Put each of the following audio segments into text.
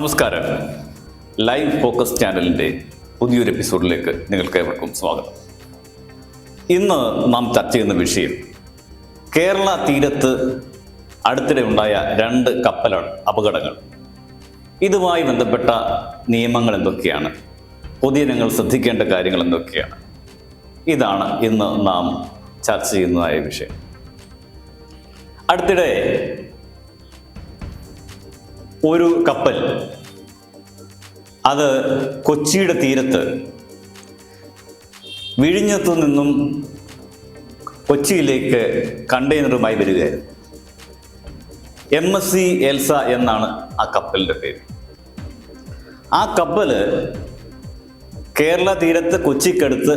നമസ്കാരം. Live focus ചാനലിന്റെ പുതിയൊരു എപ്പിസോഡിലേക്ക് നിങ്ങൾക്ക് ഏവർക്കും സ്വാഗതം. ഇന്ന് നാം ചർച്ച ചെയ്യുന്ന വിഷയം കേരള തീരത്ത് അടുത്തിടെ ഉണ്ടായ രണ്ട് കപ്പൽ അപകടങ്ങൾ. ഇതുമായി ബന്ധപ്പെട്ട നിയമങ്ങൾ എന്തൊക്കെയാണ്? പൊതുജനങ്ങൾ ശ്രദ്ധിക്കേണ്ട കാര്യങ്ങൾ എന്തൊക്കെയാണ്? ഇതാണ് ഇന്ന് നാം ചർച്ച ചെയ്യുന്നതായ വിഷയം. അടുത്തിടെ ഒരു കപ്പൽ. അത് കൊച്ചിയുടെ തീരത്ത് വിഴിഞ്ഞത്തു നിന്നും കൊച്ചിയിലേക്ക് കണ്ടെയ്നറുമായി വരികയായിരുന്നു. എം എസ് സി എൽസ എന്നാണ് ആ കപ്പലിന്റെ പേര്. ആ കപ്പൽ കേരള തീരത്ത് കൊച്ചിക്കടുത്ത്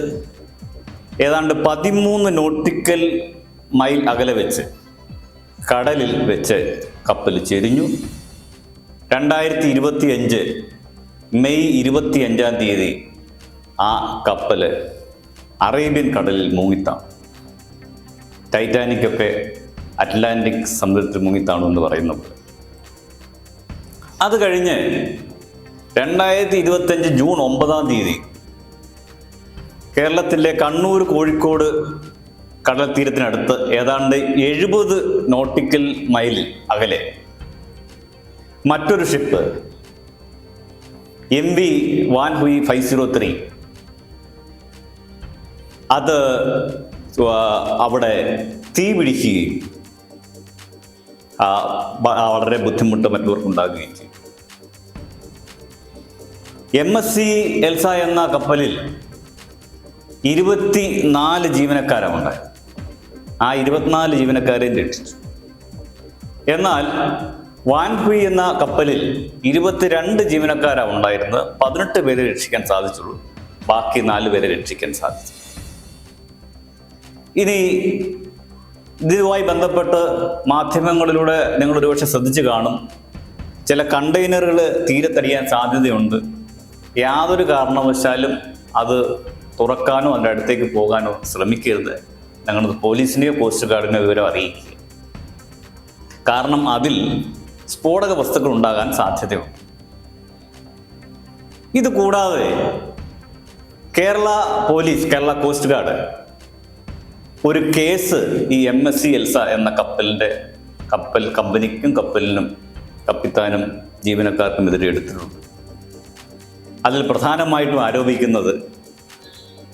ഏതാണ്ട് പതിമൂന്ന് നോട്ടിക്കൽ മൈൽ അകലെ വെച്ച് കടലിൽ വെച്ച് കപ്പൽ ചെരിഞ്ഞു. രണ്ടായിരത്തി ഇരുപത്തി അഞ്ച് മെയ് ഇരുപത്തി അഞ്ചാം തീയതി ആ കപ്പൽ അറേബ്യൻ കടലിൽ മുങ്ങിത്താണ്. ടൈറ്റാനിക്കൊക്കെ അറ്റ്ലാന്റിക് സമുദ്രത്തിൽ മുങ്ങിത്താണു എന്ന് പറയുന്നത് അത് കഴിഞ്ഞ് രണ്ടായിരത്തി ഇരുപത്തഞ്ച് ജൂൺ ഒമ്പതാം തീയതി കേരളത്തിലെ കണ്ണൂർ കോഴിക്കോട് കടൽ തീരത്തിനടുത്ത് ഏതാണ്ട് എഴുപത് നോട്ടിക്കൽ മൈൽ അകലെ മറ്റൊരു ship M V Wan Hai five zero three അത് അവിടെ തീ പിടിക്കുകയും വളരെ ബുദ്ധിമുട്ട് മറ്റുള്ളവർക്ക് ഉണ്ടാകുകയും ചെയ്തു എം എസ് സി എൽസ എന്ന കപ്പലിൽ ഇരുപത്തി നാല് ജീവനക്കാരമുണ്ട്. ആ ഇരുപത്തിനാല് ജീവനക്കാരെയും രക്ഷിച്ചു. എന്നാൽ വാൻഹുയി എന്ന കപ്പലിൽ ഇരുപത്തിരണ്ട് ജീവനക്കാരാണ് ഉണ്ടായിരുന്നത്. പതിനെട്ട് പേരെ രക്ഷിക്കാൻ സാധിച്ചുള്ളൂ. ബാക്കി നാല് പേരെ രക്ഷിക്കാൻ സാധിച്ചു. ഇനി ഇതുമായി ബന്ധപ്പെട്ട് മാധ്യമങ്ങളിലൂടെ നിങ്ങൾ ഒരുപക്ഷെ ശ്രദ്ധിച്ചു കാണും. ചില കണ്ടെയ്നറുകൾ തീരത്തടിയാൻ സാധ്യതയുണ്ട്. യാതൊരു കാരണവശാലും അത് തുറക്കാനോ അതിന്റെ അടുത്തേക്ക് പോകാനോ ശ്രമിക്കരുത്. ഞങ്ങളത് പോലീസിനെയോ കോസ്റ്റ് ഗാർഡിനെയോ വിവരം അറിയിക്കുക കാരണം അതിൽ സ്ഫോടക വസ്തുക്കൾ ഉണ്ടാകാൻ സാധ്യതയുണ്ട്. ഇത് കൂടാതെ Kerala police Kerala coast guard ഒരു കേസ് ഈ എം എസ് സി എൽസ എന്ന കപ്പലിന്റെ കപ്പൽ കമ്പനിക്കും കപ്പലിനും കപ്പിത്താനും ജീവനക്കാർക്കും എതിരെ എടുത്തിട്ടുണ്ട്. അതിൽ പ്രധാനമായിട്ടും ആരോപിക്കുന്നത്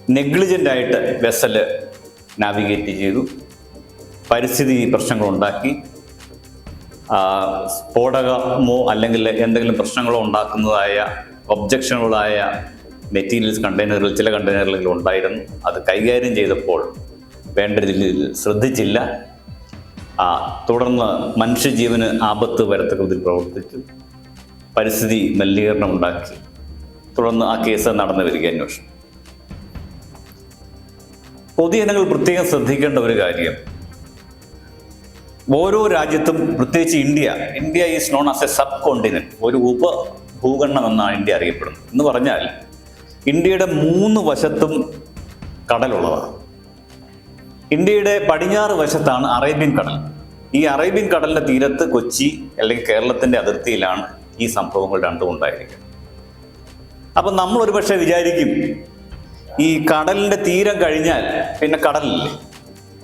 നെഗ്ലിജന്റായിട്ട് വെസൽ നാവിഗേറ്റ് ചെയ്തു. പരിസ്ഥിതി പ്രശ്നങ്ങളുണ്ടാക്കി. ആ, സ്ഫോടകമോ അല്ലെങ്കിൽ എന്തെങ്കിലും പ്രശ്നങ്ങളോ ഉണ്ടാക്കുന്നതായ ഒബ്ജക്ഷനുകളായ മെറ്റീരിയൽസ് കണ്ടെയ്നറുകൾ ചില കണ്ടെയ്നറുകളിൽ ഉണ്ടായിരുന്നു. അത് കൈകാര്യം ചെയ്തപ്പോൾ വേണ്ട രീതിയിൽ ശ്രദ്ധിച്ചില്ല തുടർന്ന് മനുഷ്യജീവന് ആപത്ത് വരത്തക്ക വിധത്തിൽ പ്രവർത്തിച്ചു. പരിസ്ഥിതി മലിനീകരണം ഉണ്ടാക്കി. തുടർന്ന് ആ കേസ് നടന്നു വരിക അന്വേഷണം. പൊതുജനങ്ങൾ പ്രത്യേകം ശ്രദ്ധിക്കേണ്ട ഒരു കാര്യം ഓരോ രാജ്യത്തും പ്രത്യേകിച്ച് India India is known as a subcontinent ഒരു ഉപ ഭൂഖണ്ഡം എന്നാണ് ഇന്ത്യ അറിയപ്പെടുന്നത്. എന്ന് പറഞ്ഞാൽ ഇന്ത്യയുടെ മൂന്ന് വശത്തും കടലുള്ളതാണ്. ഇന്ത്യയുടെ പടിഞ്ഞാറ് വശത്താണ് അറേബ്യൻ കടൽ. ഈ അറേബ്യൻ കടലിന്റെ തീരത്ത് കൊച്ചി അല്ലെങ്കിൽ കേരളത്തിന്റെ അതിർത്തിയിലാണ് ഈ സംഭവങ്ങൾ രണ്ടും ഉണ്ടായിരിക്കുന്നത്. അപ്പം നമ്മൾ ഒരുപക്ഷെ വിചാരിക്കും ഈ കടലിന്റെ തീരം കഴിഞ്ഞാൽ പിന്നെ കടലില്ലേ?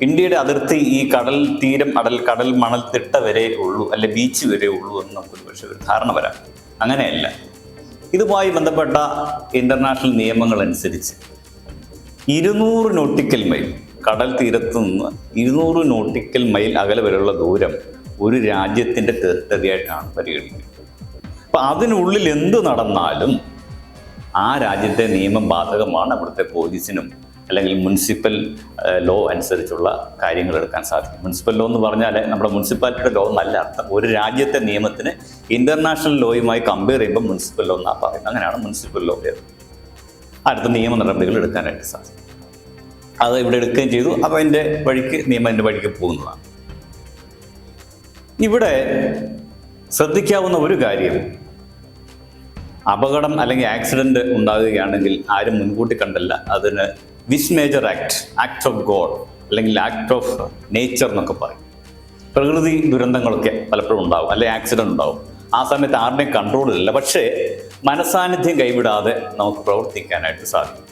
ഇന്ത്യയുടെ അതിർത്തി ഈ കടൽ തീരം അടൽ കടൽ മണൽ തിട്ട വരെ ഉള്ളൂ അല്ലെ ബീച്ച് വരെ ഉള്ളൂ എന്ന് നമുക്ക് പക്ഷേ ഒരു ധാരണ വരാം. അങ്ങനെയല്ല. ഇതുമായി ബന്ധപ്പെട്ട ഇന്റർനാഷണൽ നിയമങ്ങൾ അനുസരിച്ച് ഇരുന്നൂറ് നോട്ടിക്കൽ മൈൽ കടൽ തീരത്ത് നിന്ന് ഇരുന്നൂറ് നോട്ടിക്കൽ മൈൽ അകലെ വരെയുള്ള ദൂരം ഒരു രാജ്യത്തിന്റെ ടെറിട്ടറിയായിട്ടാണ് പരിഗണിക്കുന്നത്. അപ്പൊ അതിനുള്ളിൽ എന്ത് നടന്നാലും ആ രാജ്യത്തെ നിയമം ബാധകമാണ് അവിടുത്തെ പോലീസിനും അല്ലെങ്കിൽ മുനിസിപ്പൽ ലോ അനുസരിച്ചുള്ള കാര്യങ്ങൾ എടുക്കാൻ സാധിക്കും. മുനിസിപ്പൽ ലോ എന്ന് പറഞ്ഞാൽ നമ്മുടെ മുനിസിപ്പാലിറ്റിയുടെ ലോ എന്നല്ല അർത്ഥം. ഒരു രാജ്യത്തെ നിയമത്തിന് ഇന്റർനാഷണൽ ലോയുമായി കമ്പയർ ചെയ്യുമ്പോൾ മുനിസിപ്പൽ ലോ എന്നാണ് പറയുന്നത്. അങ്ങനെയാണ് മുനിസിപ്പൽ ലോ വരുന്നത് അടുത്ത നിയമ നടപടികൾ എടുക്കാനായിട്ട് സാധിക്കും. അത് ഇവിടെ എടുക്കുകയും ചെയ്തു. അപ്പോൾ അതിന്റെ വഴിക്ക് നിയമം അതിന്റെ വഴിക്ക് പോകുന്നതാണ്. ഇവിടെ ശ്രദ്ധിക്കാവുന്ന ഒരു കാര്യം അപകടം അല്ലെങ്കിൽ ആക്സിഡന്റ് ഉണ്ടാകുകയാണെങ്കിൽ ആരും മുൻകൂട്ടി കണ്ടല്ല. അതിന് vis major act act of God അല്ലെങ്കിൽ ആക്ട് ഓഫ് നേച്ചർ എന്നൊക്കെ പറയും. പ്രകൃതി ദുരന്തങ്ങളൊക്കെ പലപ്പോഴും ഉണ്ടാവും അല്ലെങ്കിൽ ആക്സിഡന്റ് ഉണ്ടാവും. ആ സമയത്ത് ആരുടെയും കൺട്രോളില്ല പക്ഷേ മനസാന്നിധ്യം കൈവിടാതെ നമുക്ക് പ്രവർത്തിക്കാനായിട്ട് സാധിക്കും.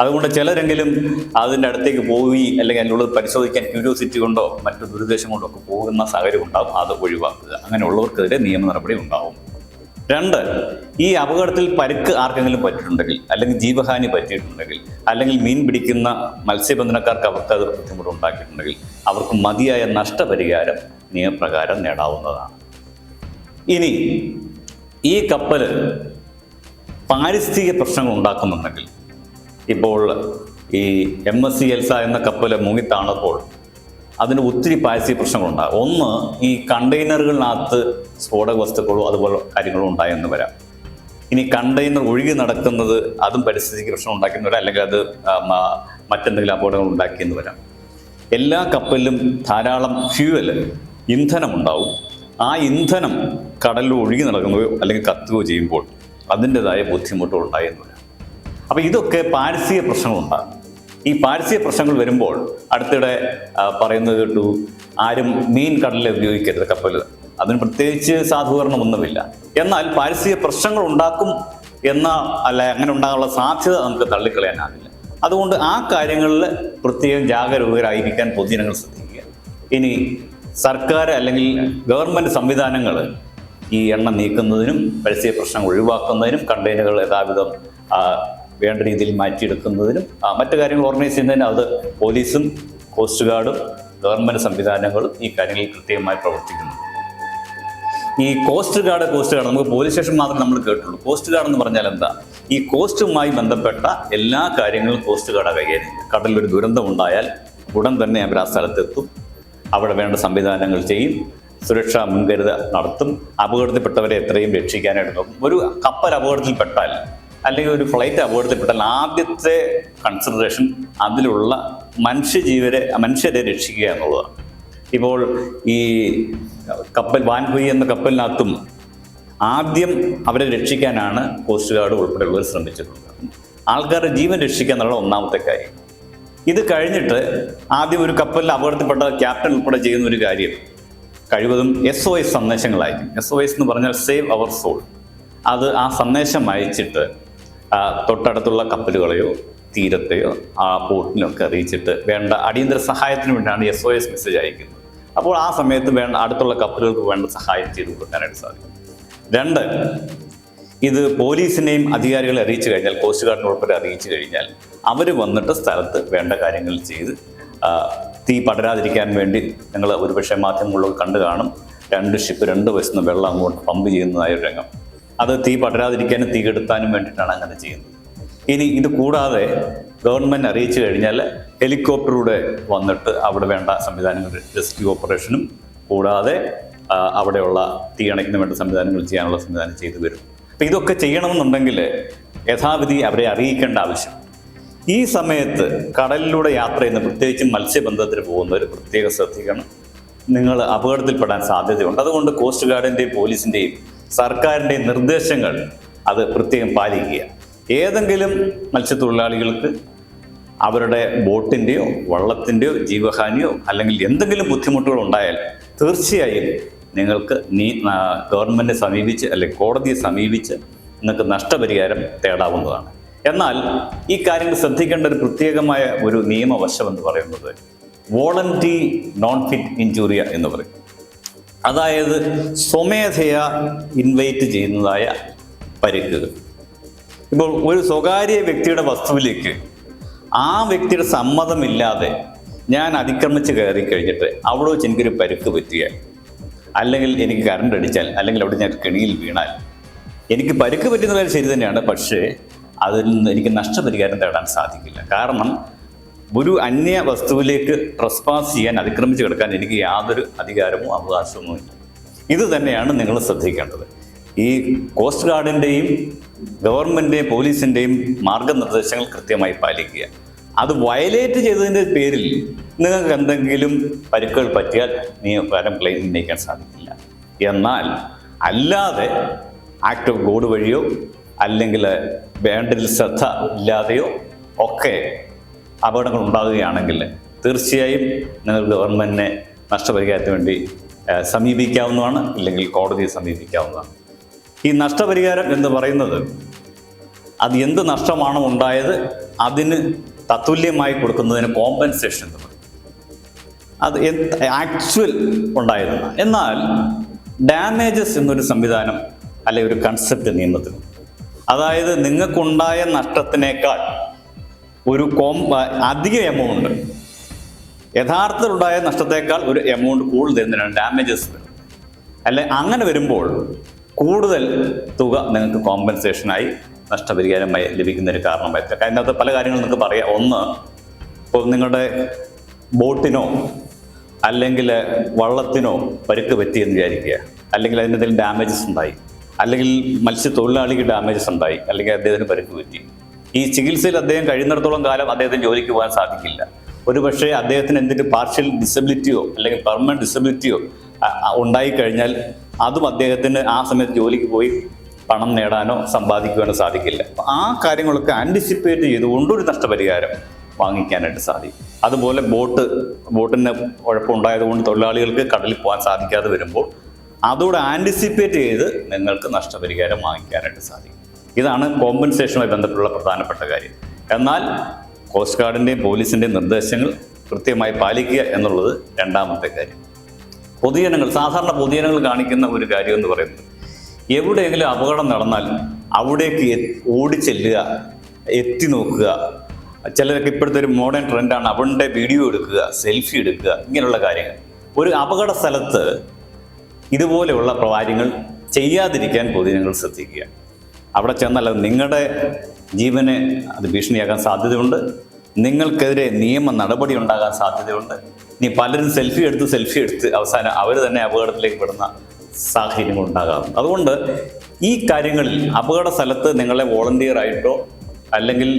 അതുകൊണ്ട് ചിലരെങ്കിലും അതിന്റെ അടുത്തേക്ക് പോയി അല്ലെങ്കിൽ അതിനുള്ളത് പരിശോധിക്കാൻ ക്യൂരിയോസിറ്റി കൊണ്ടോ മറ്റു ദുരുദ്ദേശം കൊണ്ടോ ഒക്കെ പോകുന്ന സാഹചര്യം ഉണ്ടാകും അത് ഒഴിവാക്കുക. അങ്ങനെയുള്ളവർക്കെതിരെ നിയമ നടപടി ഉണ്ടാവും. രണ്ട് ഈ അപകടത്തിൽ പരിക്ക് ആർക്കെങ്കിലും പറ്റിയിട്ടുണ്ടെങ്കിൽ അല്ലെങ്കിൽ ജീവഹാനി പറ്റിയിട്ടുണ്ടെങ്കിൽ അല്ലെങ്കിൽ മീൻ പിടിക്കുന്ന മത്സ്യബന്ധനക്കാർക്ക് അവർക്ക് അത് ബുദ്ധിമുട്ടുണ്ടാക്കിയിട്ടുണ്ടെങ്കിൽ അവർക്ക് മതിയായ നഷ്ടപരിഹാരം നിയമപ്രകാരം നേടാവുന്നതാണ്. ഇനി ഈ കപ്പൽ പാരിസ്ഥിതിക പ്രശ്നങ്ങൾ ഉണ്ടാക്കുന്നുണ്ടെങ്കിൽ ഇപ്പോൾ ഈ എം എസ് സി എൽസ എന്ന കപ്പൽ മുങ്ങിത്താണപ്പോൾ അതിന് ഒത്തിരി പാരിസ്ഥിതിക പ്രശ്നങ്ങളുണ്ടാകും. ഒന്ന് ഈ കണ്ടെയ്നറുകളിനകത്ത് സ്ഫോടക വസ്തുക്കളോ അതുപോലെ കാര്യങ്ങളോ ഉണ്ടായെന്ന് വരാം. ഇനി കണ്ടെയ്നർ ഒഴുകി നടക്കുന്നത് അതും പരിസ്ഥിതിക്ക് പ്രശ്നം ഉണ്ടാക്കിയെന്ന് വരാം അല്ലെങ്കിൽ അത് മറ്റെന്തെങ്കിലും അപകടങ്ങൾ ഉണ്ടാക്കിയെന്ന് വരാം. എല്ലാ കപ്പലിലും ധാരാളം ഫ്യൂവൽ ഇന്ധനമുണ്ടാവും ആ ഇന്ധനം കടലിൽ ഒഴുകി നടക്കുകയോ അല്ലെങ്കിൽ കത്തുകയോ ചെയ്യുമ്പോൾ അതിന്റെതായ ബുദ്ധിമുട്ടുകൾ ഉണ്ടായെന്ന് വരാം. അപ്പോൾ ഇതൊക്കെ പാരിസ്ഥിതിക പ്രശ്നങ്ങളുണ്ടാകും. ഈ പാരിസ്ഥിതിക പ്രശ്നങ്ങൾ വരുമ്പോൾ അടുത്തിടെ പറയുന്നത് കേട്ടു ആരും മീൻ കടലിൽ ഉപയോഗിക്കരുത് കപ്പൽ അതിന് പ്രത്യേകിച്ച് സാധൂകരണമൊന്നുമില്ല എന്നാൽ പാരിസ്ഥിതിക പ്രശ്നങ്ങൾ ഉണ്ടാക്കും എന്ന അല്ല അങ്ങനെ ഉണ്ടാകാനുള്ള സാധ്യത നമുക്ക് തള്ളിക്കളയാനാവില്ല. അതുകൊണ്ട് ആ കാര്യങ്ങളിൽ പ്രത്യേകം ജാഗരൂകരായിരിക്കാൻ പൊതുജനങ്ങൾ ശ്രദ്ധിക്കുക. ഇനി സർക്കാർ അല്ലെങ്കിൽ ഗവൺമെന്റ് സംവിധാനങ്ങൾ ഈ എണ്ണ നീക്കുന്നതിനും പരിസ്ഥിതി പ്രശ്നം ഒഴിവാക്കുന്നതിനും കണ്ടെയ്നറുകൾ യഥാവിധം വേണ്ട രീതിയിൽ മാറ്റിയെടുക്കുന്നതിനും മറ്റു കാര്യങ്ങൾ ഓർഗനൈസ് ചെയ്യുന്നതിന് അത് പോലീസും കോസ്റ്റ് ഗാർഡും ഗവൺമെന്റ് സംവിധാനങ്ങളും ഈ കാര്യങ്ങളിൽ കൃത്യമായി പ്രവർത്തിക്കുന്നു. ഈ കോസ്റ്റ് ഗാർഡ് കോസ്റ്റ് ഗാർഡ് നമുക്ക് പോലീസ് സ്റ്റേഷൻ മാത്രമേ നമ്മൾ കേട്ടുള്ളൂ കോസ്റ്റ് ഗാർഡ് എന്ന് പറഞ്ഞാൽ എന്താ? ഈ കോസ്റ്റുമായി ബന്ധപ്പെട്ട എല്ലാ കാര്യങ്ങളും കോസ്റ്റ് ഗാർഡ് കൈകാര്യം കടലിലൊരു കടലിൽ ഒരു ദുരന്തം ഉണ്ടായാൽ ഉടൻ തന്നെ അവർ ആ സ്ഥലത്തെത്തും അവിടെ വേണ്ട സംവിധാനങ്ങൾ ചെയ്യും. സുരക്ഷാ മുൻകരുത നടത്തും. അപകടത്തിൽപ്പെട്ടവരെ എത്രയും രക്ഷിക്കാനായിട്ട് നോക്കും. ഒരു കപ്പൽ അപകടത്തിൽപ്പെട്ടാൽ അല്ലെങ്കിൽ ഒരു ഫ്ലൈറ്റ് അപകടത്തിൽപ്പെട്ടാൽ ആദ്യത്തെ കൺസിഡറേഷൻ അതിലുള്ള മനുഷ്യജീവരെ മനുഷ്യരെ രക്ഷിക്കുക എന്നുള്ളതാണ്. ഇപ്പോൾ ഈ കപ്പൽ വാൻഹുയി എന്ന കപ്പലിനകത്തും ആദ്യം അവരെ രക്ഷിക്കാനാണ് കോസ്റ്റ് ഗാർഡ് ഉൾപ്പെടെയുള്ളവർ ശ്രമിച്ചിട്ടുള്ളത്. ആൾക്കാരുടെ ജീവൻ രക്ഷിക്കുക എന്നുള്ള ഒന്നാമത്തെ കാര്യം. ഇത് കഴിഞ്ഞിട്ട് ആദ്യം ഒരു കപ്പലിൽ അപകടത്തിൽപ്പെട്ട ക്യാപ്റ്റൻ ഉൾപ്പെടെ ചെയ്യുന്ന ഒരു കാര്യം കഴിവതും എസ് ഒ എസ് സന്ദേശങ്ങളായിരിക്കും. എസ് ഒ എസ് എന്ന് പറഞ്ഞാൽ സേവ് അവർ സോൾ അത് ആ സന്ദേശം അയച്ചിട്ട് തൊട്ടടുത്തുള്ള കപ്പലുകളെയോ തീരത്തെയോ ആ പോർട്ടിനൊക്കെ അറിയിച്ചിട്ട് വേണ്ട അടിയന്തര സഹായത്തിന് വേണ്ടിയാണ് എസ് ഒ എസ് മെസ്സേജ് അയക്കുന്നത്. അപ്പോൾ ആ സമയത്ത് വേണ്ട അടുത്തുള്ള കപ്പലുകൾക്ക് വേണ്ട സഹായം ചെയ്തു കൊടുക്കാനായിട്ട് സാധിക്കും. രണ്ട് ഇത് പോലീസിനെയും അധികാരികളെ അറിയിച്ചു കഴിഞ്ഞാൽ കോസ്റ്റ് ഗാർഡിനെ ഉൾപ്പെടെ അറിയിച്ചു കഴിഞ്ഞാൽ അവർ വന്നിട്ട് സ്ഥലത്ത് വേണ്ട കാര്യങ്ങൾ ചെയ്ത് തീ പടരാതിരിക്കാൻ വേണ്ടി ഞങ്ങൾ ഒരുപക്ഷെ മാധ്യമങ്ങളിലൊക്കെ കണ്ടു കാണും. രണ്ട് ഷിപ്പ് രണ്ട് വശത്തുനിന്ന് വെള്ളം അങ്ങോട്ട് പമ്പ് ചെയ്യുന്നതായ രംഗം. അത് തീ പടരാതിരിക്കാനും തീ കെടുത്താനും വേണ്ടിയിട്ടാണ് അങ്ങനെ ചെയ്യുന്നത്. ഇനി ഇത് കൂടാതെ ഗവൺമെന്റ് അറിയിച്ചു കഴിഞ്ഞാൽ ഹെലികോപ്റ്ററിലൂടെ വന്നിട്ട് അവിടെ വേണ്ട സംവിധാനങ്ങൾ റെസ്ക്യൂ ഓപ്പറേഷനും കൂടാതെ അവിടെയുള്ള തീ അണയ്ക്കുന്ന വേണ്ട സംവിധാനങ്ങൾ ചെയ്യാനുള്ള സംവിധാനം ചെയ്തു വരും. അപ്പം ഇതൊക്കെ ചെയ്യണമെന്നുണ്ടെങ്കിൽ യഥാവിധി അവരെ അറിയിക്കേണ്ട ആവശ്യം. ഈ സമയത്ത് കടലിലൂടെ യാത്ര ചെയ്യുന്ന പ്രത്യേകിച്ച് മത്സ്യബന്ധത്തിന് പോകുന്നവർ പ്രത്യേകം ശ്രദ്ധിക്കണം. നിങ്ങൾ അപകടത്തിൽപ്പെടാൻ സാധ്യതയുണ്ട്. അതുകൊണ്ട് കോസ്റ്റ് ഗാർഡിന്റെയും പോലീസിന്റെയും സർക്കാരിന്റെയും നിർദ്ദേശങ്ങൾ അത് പ്രത്യേകം പാലിക്കുക. ഏതെങ്കിലും മത്സ്യത്തൊഴിലാളികൾക്ക് അവരുടെ ബോട്ടിന്റെയോ വള്ളത്തിന്റെയോ ജീവഹാനിയോ അല്ലെങ്കിൽ എന്തെങ്കിലും ബുദ്ധിമുട്ടുകൾ ഉണ്ടായാൽ തീർച്ചയായും നിങ്ങൾക്ക് നീ ഗവൺമെന്റിനെ സമീപിച്ച് അല്ലെങ്കിൽ കോടതിയെ സമീപിച്ച് നിങ്ങൾക്ക് നഷ്ടപരിഹാരം തേടാവുന്നതാണ്. എന്നാൽ ഈ കാര്യങ്ങൾ ശ്രദ്ധിക്കേണ്ട ഒരു പ്രത്യേകമായ ഒരു നിയമവശം എന്ന് പറയുന്നത് വോളണ്ടി നോൺ ഫിറ്റ് ഇഞ്ചുറിയ എന്ന് പറയും. അതായത് സ്വമേധയാ ഇൻവൈറ്റ് ചെയ്യുന്നതായ പരിക്കുകൾ ഇപ്പോൾ ഒരു സ്വകാര്യ വ്യക്തിയുടെ വസ്തുവിലേക്ക് ആ വ്യക്തിയുടെ സമ്മതമില്ലാതെ ഞാൻ അതിക്രമിച്ച് കയറി കഴിഞ്ഞിട്ട് അവിടെ വെച്ച് എനിക്കൊരു പരുക്ക് പറ്റിയാൽ അല്ലെങ്കിൽ എനിക്ക് കറണ്ട് അടിച്ചാൽ അല്ലെങ്കിൽ അവിടെ ഞാൻ കെണിയിൽ വീണാൽ എനിക്ക് പരുക്ക് പറ്റുന്ന കാര്യം ശരി തന്നെയാണ് പക്ഷേ അതിൽ നിന്ന് എനിക്ക് നഷ്ടപരിഹാരം തേടാൻ സാധിക്കില്ല. കാരണം ഒരു അന്യ വസ്തുവിലേക്ക് ട്രസ്പാസ് ചെയ്യാൻ അതിക്രമിച്ച് കിടക്കാൻ എനിക്ക് യാതൊരു അധികാരമോ അവകാശമോ ഇല്ല. ഇത് തന്നെയാണ് നിങ്ങൾ ശ്രദ്ധിക്കേണ്ടത്. ഈ കോസ്റ്റ് ഗാർഡിന്റെയും ഗവൺമെന്റിന്റെയും പോലീസിന്റെയും മാർഗനിർദ്ദേശങ്ങൾ കൃത്യമായി പാലിക്കുക. അത് വയലേറ്റ് ചെയ്തതിന്റെ പേരിൽ നിങ്ങൾക്ക് എന്തെങ്കിലും പരിക്കുകൾ പറ്റിയാൽ നിയമപ്രകാരം ക്ലെയിം ഉന്നയിക്കാൻ സാധിക്കില്ല. എന്നാൽ അല്ലാതെ ആക്ട് ഓഫ് ഗോഡ് വഴിയോ അല്ലെങ്കിൽ വേണ്ടതിൽ ശ്രദ്ധ ഇല്ലാതെയോ ഒക്കെ അപകടങ്ങൾ ഉണ്ടാകുകയാണെങ്കിൽ തീർച്ചയായും നിങ്ങൾ ഗവൺമെന്റിനെ നഷ്ടപരിഹാരത്തിന് വേണ്ടി സമീപിക്കാവുന്നതാണ് ഇല്ലെങ്കിൽ കോടതിയെ സമീപിക്കാവുന്നതാണ്. ഈ നഷ്ടപരിഹാരം എന്ന് പറയുന്നത് അത് എന്ത് നഷ്ടമാണോ ഉണ്ടായത് അതിന് തത്തുല്യമായി കൊടുക്കുന്നതിന് കോമ്പൻസേഷൻ എന്ന് പറയും. അത് ആക്ച്വൽ ഉണ്ടായതാണ്. എന്നാൽ ഡാമേജസ് എന്നൊരു സംവിധാനം അല്ലെ ഒരു കൺസെപ്റ്റ് നിയമത്തിൽ അതായത് നിങ്ങൾക്കുണ്ടായ നഷ്ടത്തിനേക്കാൾ ഒരു കോം അധിക എമൗണ്ട് യഥാർത്ഥത്തിലുണ്ടായ നഷ്ടത്തേക്കാൾ ഒരു എമൗണ്ട് കൂടുതൽ തരുന്നതിനാണ് ഡാമേജസ് അല്ലെ അങ്ങനെ വരുമ്പോൾ കൂടുതൽ തുക നിങ്ങൾക്ക് കോമ്പൻസേഷനായി നഷ്ടപരിഹാരമായി ലഭിക്കുന്ന ഒരു കാരണമായി അതിനകത്ത് പല കാര്യങ്ങൾ നിങ്ങൾക്ക് പറയാം. ഒന്ന് ഇപ്പോൾ നിങ്ങളുടെ ബോട്ടിനോ അല്ലെങ്കിൽ വള്ളത്തിനോ പരുക്ക് പറ്റിയെന്ന് വിചാരിക്കുക. അല്ലെങ്കിൽ അതിനെന്തെങ്കിലും ഡാമേജസ് ഉണ്ടായി. അല്ലെങ്കിൽ മത്സ്യത്തൊഴിലാളിക്ക് ഡാമേജസ് ഉണ്ടായി. അല്ലെങ്കിൽ അദ്ദേഹത്തിന് പരുക്ക് പറ്റി. ഈ ചികിത്സയിൽ അദ്ദേഹം കഴിയുന്നിടത്തോളം കാലം അദ്ദേഹത്തിന് ജോലിക്ക് പോകാൻ സാധിക്കില്ല. ഒരുപക്ഷെ അദ്ദേഹത്തിന് എന്തിന്റെ പാർഷ്യൽ ഡിസബിലിറ്റിയോ അല്ലെങ്കിൽ പെർമനന്റ് ഡിസബിലിറ്റിയോ ഉണ്ടായിക്കഴിഞ്ഞാൽ അതും അദ്ദേഹത്തിന് ആ സമയത്ത് ജോലിക്ക് പോയി പണം നേടാനോ സമ്പാദിക്കുവാനോ സാധിക്കില്ല. ആ കാര്യങ്ങളൊക്കെ ആന്റിസിപ്പേറ്റ് ചെയ്തുകൊണ്ട് ഒരു നഷ്ടപരിഹാരം വാങ്ങിക്കാനായിട്ട് സാധിക്കും. അതുപോലെ ബോട്ട് ബോട്ടിന് കുഴപ്പമുണ്ടായത് കൊണ്ട് തൊഴിലാളികൾക്ക് കടലിൽ പോകാൻ സാധിക്കാതെ വരുമ്പോൾ അതോടെ ആന്റിസിപ്പേറ്റ് ചെയ്ത് നിങ്ങൾക്ക് നഷ്ടപരിഹാരം വാങ്ങിക്കാനായിട്ട് സാധിക്കും. ഇതാണ് കോമ്പൻസേഷനുമായി ബന്ധപ്പെട്ടുള്ള പ്രധാനപ്പെട്ട കാര്യം. എന്നാൽ കോസ്റ്റ് ഗാർഡിന്റെയും പോലീസിന്റെയും നിർദ്ദേശങ്ങൾ കൃത്യമായി പാലിക്കുക എന്നുള്ളത് രണ്ടാമത്തെ കാര്യം. പൊതുജനങ്ങൾ സാധാരണ പൊതുജനങ്ങൾ കാണിക്കുന്ന ഒരു കാര്യം എന്ന് പറയുന്നത് എവിടെയെങ്കിലും അപകടം നടന്നാൽ അവിടേക്ക് ഓടി ഓടിച്ചെല്ലുക എത്തി നോക്കുക. ചിലരൊക്കെ ഇപ്പോഴത്തെ ഒരു മോഡേൺ ട്രെൻഡാണ് അവളുടെ വീഡിയോ എടുക്കുക സെൽഫി എടുക്കുക ഇങ്ങനെയുള്ള കാര്യങ്ങൾ. ഒരു അപകട സ്ഥലത്ത് ഇതുപോലെയുള്ള കാര്യങ്ങൾ ചെയ്യാതിരിക്കാൻ പൊതുജനങ്ങൾ ശ്രദ്ധിക്കുക. അവിടെ ചെന്നാൽ അത് നിങ്ങളുടെ ജീവനെ അത് ഭീഷണിയാക്കാൻ സാധ്യതയുണ്ട്. നിങ്ങൾക്കെതിരെ നിയമ നടപടി ഉണ്ടാകാൻ സാധ്യതയുണ്ട്. നീ പലരും സെൽഫി എടുത്ത് സെൽഫി എടുത്ത് അവസാനം അവർ തന്നെ അപകടത്തിലേക്ക് പെടുന്ന സാഹചര്യങ്ങൾ ഉണ്ടാകാറുണ്ട്. അതുകൊണ്ട് ഈ കാര്യങ്ങളിൽ അപകട സ്ഥലത്ത് നിങ്ങളെ വോളണ്ടിയർ ആയിട്ടോ അല്ലെങ്കിൽ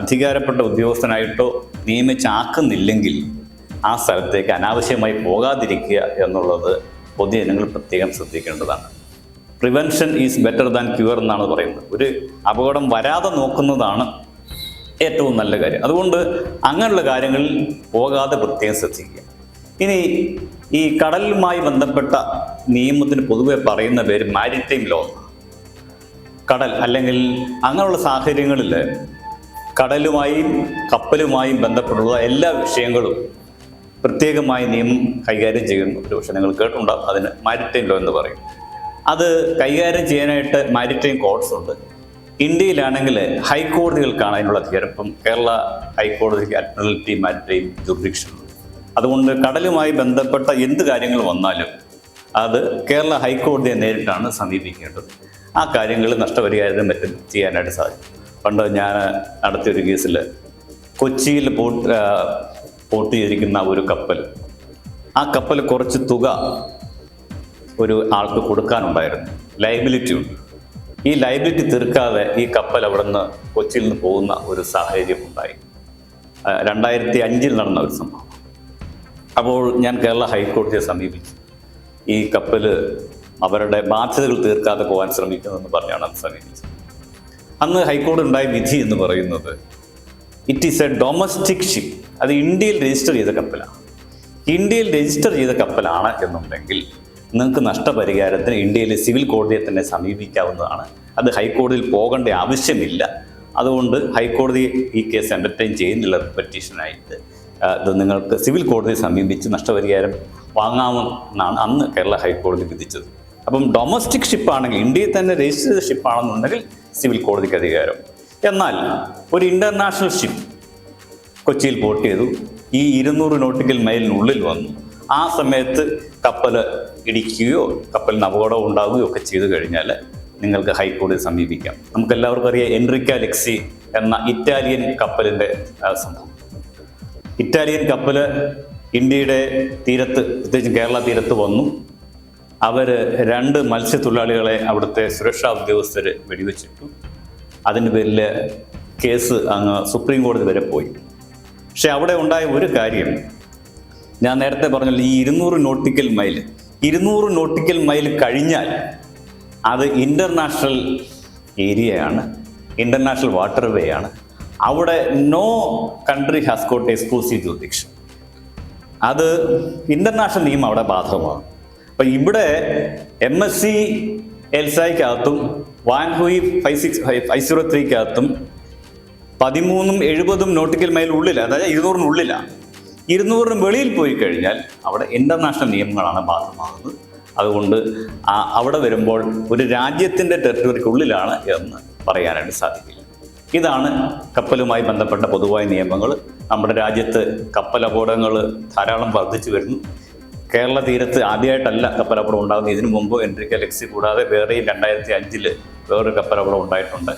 അധികാരപ്പെട്ട ഉദ്യോഗസ്ഥനായിട്ടോ നിയമിച്ചാക്കുന്നില്ലെങ്കിൽ ആ സ്ഥലത്തേക്ക് അനാവശ്യമായി പോകാതിരിക്കുക എന്നുള്ളത് പൊതുജനങ്ങൾ പ്രത്യേകം ശ്രദ്ധിക്കേണ്ടതാണ്. Prevention is better than cure എന്നാണ് പറയുന്നത്. ഒരു അപകടം വരാതെ നോക്കുന്നതാണ് ഏറ്റവും നല്ല കാര്യം. അതുകൊണ്ട് അങ്ങനെയുള്ള കാര്യങ്ങളിൽ പോകാതെ പ്രത്യേകം ശ്രദ്ധിക്കുക. ഇനി ഈ കടലുമായി ബന്ധപ്പെട്ട നിയമത്തിന് പൊതുവെ പറയുന്ന പേര് മാരിടൈം ലോ കടൽ അല്ലെങ്കിൽ അങ്ങനെയുള്ള സാഹചര്യങ്ങളിൽ കടലുമായും കപ്പലുമായും ബന്ധപ്പെട്ടുള്ള എല്ലാ വിഷയങ്ങളും പ്രത്യേകമായി നിയമം കൈകാര്യം ചെയ്യുന്നു ഒരു പക്ഷേ നിങ്ങൾ കേട്ടിട്ടുണ്ടാകും അതിന് മാരിടൈം ലോ എന്ന് പറയും. അത് കൈകാര്യം ചെയ്യാനായിട്ട് മാരിടൈം കോഡ്സ് ഉണ്ട്. ഇന്ത്യയിലാണെങ്കിൽ ഹൈക്കോടതികൾക്കാണ് അതിനുള്ള അധികാരം ഇപ്പം കേരള ഹൈക്കോടതിക്ക് അഡ്മിറൽറ്റി മാരിടൈം ജുറിഡിക്ഷൻ അതുകൊണ്ട് കടലുമായി ബന്ധപ്പെട്ട എന്ത് കാര്യങ്ങൾ വന്നാലും അത് കേരള ഹൈക്കോടതിയെ നേരിട്ടാണ് സമീപിക്കേണ്ടത്. ആ കാര്യങ്ങൾ നഷ്ടപരിഹാരത്തിന് മറ്റും ചെയ്യാനായിട്ട് സാധിക്കും. പണ്ട് ഞാൻ നടത്തിയൊരു കേസിൽ കൊച്ചിയിൽ പോട്ട് പോട്ട് ചെയ്തിരിക്കുന്ന ഒരു കപ്പൽ. ആ കപ്പൽ കുറച്ച് തുക ഒരു ആൾക്ക് കൊടുക്കാനുണ്ടായിരുന്നു. ലൈബിലിറ്റി ഉണ്ട്. ഈ ലൈബിലിറ്റി തീർക്കാതെ ഈ കപ്പൽ അവിടെ നിന്ന് കൊച്ചിയിൽ നിന്ന് പോകുന്ന ഒരു സാഹചര്യം ഉണ്ടായി. രണ്ടായിരത്തി അഞ്ചിൽ നടന്ന ഒരു സംഭവം. അപ്പോൾ ഞാൻ കേരള ഹൈക്കോടതിയെ സമീപിച്ചു. ഈ കപ്പൽ അവരുടെ ബാധ്യതകൾ തീർക്കാതെ പോകാൻ ശ്രമിക്കുന്നതെന്ന് പറഞ്ഞാണ് അത് സമീപിച്ചത്. അന്ന് ഹൈക്കോടതി ഉണ്ടായ വിധി എന്ന് പറയുന്നത് it is a domestic ship അത് ഇന്ത്യയിൽ രജിസ്റ്റർ ചെയ്ത കപ്പലാണ്. ഇന്ത്യയിൽ രജിസ്റ്റർ ചെയ്ത കപ്പലാണ് എന്നുണ്ടെങ്കിൽ നിങ്ങൾക്ക് നഷ്ടപരിഹാരത്തിന് ഇന്ത്യയിലെ സിവിൽ കോടതിയെ തന്നെ സമീപിക്കാവുന്നതാണ്. അത് ഹൈക്കോടതിയിൽ പോകേണ്ട ആവശ്യമില്ല. അതുകൊണ്ട് ഹൈക്കോടതി ഈ കേസ് എന്റർടൈൻ ചെയ്യുന്നില്ല പെറ്റീഷനായിട്ട് ഇത് നിങ്ങൾക്ക് സിവിൽ കോടതിയെ സമീപിച്ച് നഷ്ടപരിഹാരം വാങ്ങാമെന്നാണ് അന്ന് കേരള ഹൈക്കോടതി വിധിച്ചത്. അപ്പം ഡൊമസ്റ്റിക് ഷിപ്പാണെങ്കിൽ ഇന്ത്യയിൽ തന്നെ രജിസ്റ്റർ ചെയ്ത ഷിപ്പാണെന്നുണ്ടെങ്കിൽ സിവിൽ കോടതിക്ക് അധികാരം. എന്നാൽ ഒരു ഇന്റർനാഷണൽ ഷിപ്പ് കൊച്ചിയിൽ പോർട്ട് ചെയ്തു. ഈ ഇരുന്നൂറ് നോട്ടിക്കൽ മൈലിനുള്ളിൽ വന്നു. ആ സമയത്ത് കപ്പൽ ഇടിക്കുകയോ കപ്പലിന് അപകടം ഉണ്ടാവുകയോ ഒക്കെ ചെയ്തു കഴിഞ്ഞാൽ നിങ്ങൾക്ക് ഹൈക്കോടതി സമീപിക്കാം. നമുക്ക് എല്ലാവർക്കും അറിയാം എൻറിക്ക ലെക്സി എന്ന ഇറ്റാലിയൻ കപ്പലിന്റെ സംഭവം. ഇറ്റാലിയൻ കപ്പൽ ഇന്ത്യയുടെ തീരത്ത് പ്രത്യേകിച്ച് കേരള തീരത്ത് വന്നു. അവർ രണ്ട് മത്സ്യത്തൊഴിലാളികളെ അവിടുത്തെ സുരക്ഷാ ഉദ്യോഗസ്ഥർ വെടിവെച്ചിട്ടു. അതിന്റെ പേരിൽ കേസ് അങ്ങ് സുപ്രീം കോടതി വരെ പോയി. പക്ഷെ അവിടെ ഉണ്ടായ ഒരു കാര്യം ഞാൻ നേരത്തെ പറഞ്ഞല്ലോ ഈ ഇരുന്നൂറ് നോട്ടിക്കൽ മൈൽ ഇരുന്നൂറ് നോട്ടിക്കൽ മൈൽ കഴിഞ്ഞാൽ അത് ഇന്റർനാഷണൽ ഏരിയയാണ് ഇന്റർനാഷണൽ വാട്ടർ വേ ആണ്. അവിടെ no country has got exclusive jurisdiction അത് ഇന്റർനാഷണൽ നിയമം അവിടെ ബാധകമാണ് അപ്പം ഇവിടെ M S C എൽസായ്ക്കകത്തും Wan Hai five six five zero ത്രീക്കകത്തും പതിമൂന്നും എഴുപതും നോട്ടിക്കൽ മൈൽ ഉള്ളിൽ അതായത് ഇരുന്നൂറിനുള്ളിലാണ് ഇരുന്നൂറിന് വെളിയിൽ പോയി കഴിഞ്ഞാൽ അവിടെ ഇന്റർനാഷണൽ നിയമങ്ങളാണ് ബാധകമാകുന്നത്. അതുകൊണ്ട് അവിടെ വരുമ്പോൾ ഒരു രാജ്യത്തിന്റെ ടെറിട്ടറിക്കുള്ളിലാണ് എന്ന് പറയാനായിട്ട് സാധിക്കില്ല. ഇതാണ് കപ്പലുമായി ബന്ധപ്പെട്ട പൊതുവായ നിയമങ്ങൾ. നമ്മുടെ രാജ്യത്ത് കപ്പൽ അപകടങ്ങൾ ധാരാളം വർദ്ധിച്ചു വരുന്നു. കേരള തീരത്ത് ആദ്യമായിട്ടല്ല കപ്പലപ്പുറം ഉണ്ടാകുന്നത്. ഇതിനു മുമ്പ് എൻട്രിക്ക ലെക്സി കൂടാതെ വേറെയും രണ്ടായിരത്തി അഞ്ചിൽ വേറൊരു കപ്പലപ്പുറം ഉണ്ടായിട്ടുണ്ട്.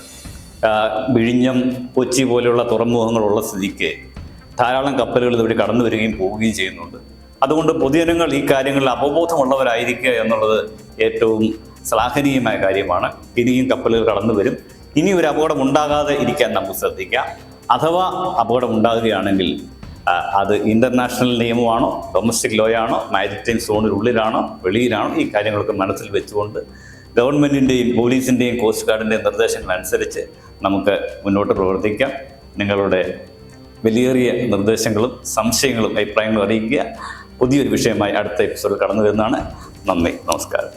വിഴിഞ്ഞം കൊച്ചി പോലെയുള്ള തുറമുഖങ്ങളുള്ള സ്ഥിതിക്ക് ധാരാളം കപ്പലുകൾ ഇതുവഴി കടന്നു വരികയും പോവുകയും ചെയ്യുന്നുണ്ട്. അതുകൊണ്ട് പൊതുജനങ്ങൾ ഈ കാര്യങ്ങളിൽ അവബോധമുള്ളവരായിരിക്കുക എന്നുള്ളത് ഏറ്റവും ശ്ലാഘനീയമായ കാര്യമാണ്. ഇനിയും കപ്പലുകൾ കടന്നു വരും. ഇനി ഒരു അപകടം ഉണ്ടാകാതെ ഇരിക്കാൻ നമുക്ക് ശ്രദ്ധിക്കാം. അഥവാ അപകടം ഉണ്ടാകുകയാണെങ്കിൽ അത് ഇന്റർനാഷണൽ നിയമമാണോ ഡൊമസ്റ്റിക് ലോയാണോ മാരിടൈം സോണിനുള്ളിലാണോ വെളിയിലാണോ ഈ കാര്യങ്ങളൊക്കെ മനസ്സിൽ വെച്ചുകൊണ്ട് ഗവൺമെന്റിന്റെയും പോലീസിന്റെയും കോസ്റ്റ് ഗാർഡിന്റെയും നിർദ്ദേശങ്ങൾ അനുസരിച്ച് നമുക്ക് മുന്നോട്ട് പ്രവർത്തിക്കാം. നിങ്ങളുടെ വിലയേറിയ നിർദ്ദേശങ്ങളും സംശയങ്ങളും അഭിപ്രായങ്ങളും അറിയിക്കുക. പുതിയൊരു വിഷയമായി അടുത്ത എപ്പിസോഡിൽ കടന്നു വരുന്നതാണ്. നന്ദി നമസ്കാരം.